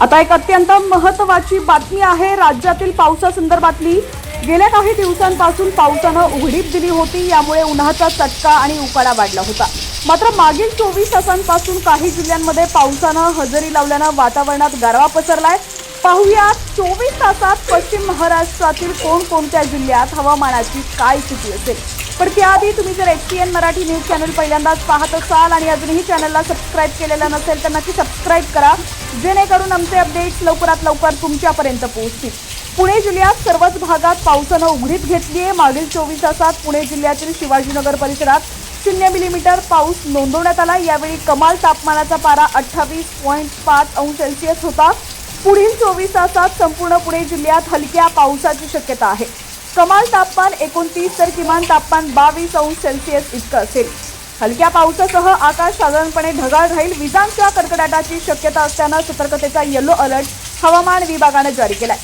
आता एक अत्यंत महत्वाची बातमी आहे राज्यातील पावसासंदर्भातली. गेल्या काही दिवसांपासून पावसानं उघडीप दिली होती यामुळे उन्हाचा चटका आणि उकाडा वाढला होता. मात्र मागील चोवीस तासांपासून काही जिल्ह्यांमध्ये पावसानं हजेरी लावल्यानं वातावरणात गारवा पसरलाय. पाहूया चोवीस तासात पश्चिम महाराष्ट्रातील कोणकोणत्या जिल्ह्यात हवामानाची काय स्थिती असेल. पण त्याआधी तुम्ही जर H P N Marathi news channel पहिल्यांदाच पाहत असाल आणि अजूनही चॅनलला सबस्क्राईब केलेलं नसेल तर नक्की सबस्क्राईब करा जेणेकरून आमचे अपडेट्स लवकरात लवकर तुमच्यापर्यंत पोहोचतील. पुणे जिल्ह्यात सर्वच भागात पावसानं उघडीप घेतली आहे मागील चोवीस तासात पुणे जिल्ह्यातील शिवाजीनगर परिसरात शून्य मिलीमीटर पाऊस नोंदवण्यात आला. यावेळी कमाल तापमानाचा पारा अठ्ठावीस पॉईंट पाच अंश सेल्सिअस होता. पुढील चोवीस तासात संपूर्ण पुणे जिल्ह्यात हलक्या पावसाची शक्यता आहे. कमाल तापमान एकोणतीस तर किमान तापमान बावीस अंश सेल्सिअस इतकं असेल. हलक्या पावसासह आकाश साधारणपणे ढगाळ राहील. विजांच्या कडकडाटाची शक्यता असल्यानं सतर्कतेचा येलो अलर्ट हवामान विभागानं जारी केलाय.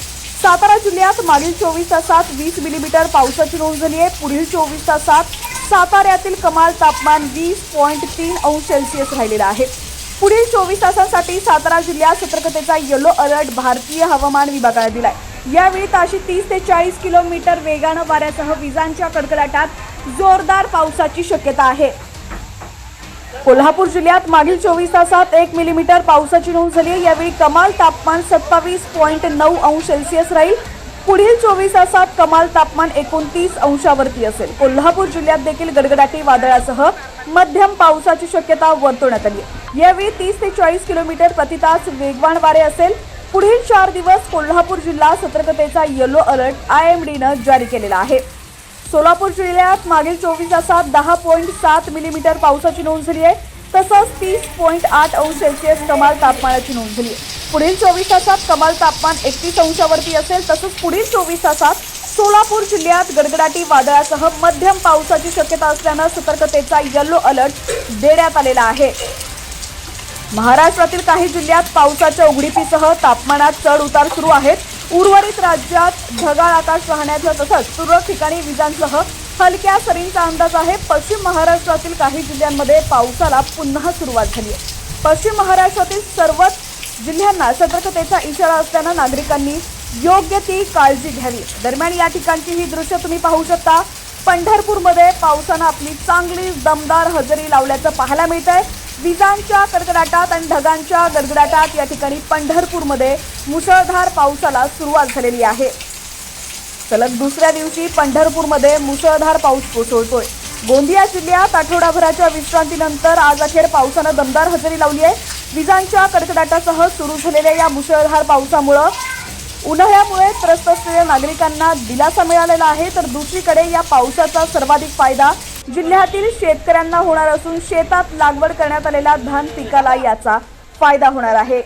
सातारा जिल्ह्यात मागील चोवीस तासात वीस मिलीमीटर पावसाची नोंद झाली आहे. पुढील चोवीस तासात साताऱ्यातील कमाल तापमान वीस पॉईंट तीन अंश सेल्सिअस राहिलेलं आहे. पुढील चोवीस तासांसाठी सातारा जिल्ह्यात सतर्कतेचा येलो अलर्ट भारतीय हवामान विभागानं दिलाय. यावेळी ताशी तीस ते चाळीस किलोमीटर वेगानं वाऱ्यासह विजांच्या कडकडाटात जोरदार पावसाची शक्यता आहे. कोल्हापूर जिल्ह्यात मागील चोवीस तासात एक मिलीमीटर पावसाची नोंद झाली आहे. यावेळी कमाल तापमान सत्तावीस पॉईंट नऊ अंश सेल्सिअस राहील. पुढील चोवीस तासात कमाल तापमान एकोणतीस अंशावरती असेल. कोल्हापूर जिल्ह्यात देखील गडगडाटी वादळासह मध्यम पावसाची शक्यता वर्तवण्यात आली यावेळी तीस ते चाळीस किलोमीटर प्रति तास वेगवान वारे असेल. पुढील चार दिवस कोल्हापूर जिल्हा सतर्कतेचा येलो अलर्ट आय एम डीनं जारी केलेला आहे. सोलापूर जिल्ह्यात मागील चोवीस तासात दहा पॉईंट सात मिलीमीटर पावसाची नोंद झाली आहे. तसंच तीस पॉईंट आठ अंश सेल्सिअस कमाल तापमानाची नोंद झाली आहे. पुढील चोवीस तासात कमाल तापमान एकतीस अंशावरती असेल. तसंच पुढील चोवीस तासात सोलापूर जिल्ह्यात गडगडाटी वादळासह मध्यम पावसाची शक्यता असल्यानं सतर्कतेचा येलो अलर्ट देण्यात आलेला आहे. महाराष्ट्रातील काही जिल्ह्यात पावसाच्या उघडीपीसह तापमानात चढ उतार सुरू आहेत. उर्वरित राज्यात ढगाळ आकाश राहण्याचं तसंच तुरळक ठिकाणी विजांसह हलक्या सरींचा अंदाज आहे. पश्चिम महाराष्ट्रातील काही जिल्ह्यांमध्ये पावसाला पुन्हा सुरुवात झाली आहे. पश्चिम महाराष्ट्रातील सर्वच जिल्ह्यांना सतर्कतेचा इशारा असल्यानं नागरिकांनी योग्य ती काळजी घ्यावी. दरम्यान या ठिकाणची ही दृश्य तुम्ही पाहू शकता. पंढरपूरमध्ये पावसानं आपली चांगली दमदार हजेरी लावल्याचं पाहायला मिळत आहे विजांच्या कडकडाटात आणि ढगांच्या गडगडाटात या ठिकाणी पंढरपूरमध्ये मुसळधार पावसाला सुरुवात झालेली आहे. सलग दुसऱ्या दिवशी पंढरपूरमध्ये मुसळधार पाऊस कोसळतोय. गोंदिया जिल्ह्यात आठवडाभराच्या विश्रांतीनंतर आज अखेर पावसानं दमदार हजेरी लावली आहे. विजांच्या कडकडाटासह सुरू झालेल्या या मुसळधार पावसामुळं उन्हाळ्यामुळे त्रस्त असलेल्या नागरिकांना दिलासा मिळालेला आहे. तर दुसरीकडे या पावसाचा सर्वाधिक फायदा जिल्ह्यातील शेतकऱ्यांना होणार असून शेतात लागवड करण्यात आलेल्या धान पिकाला याचा फायदा होणार आहे.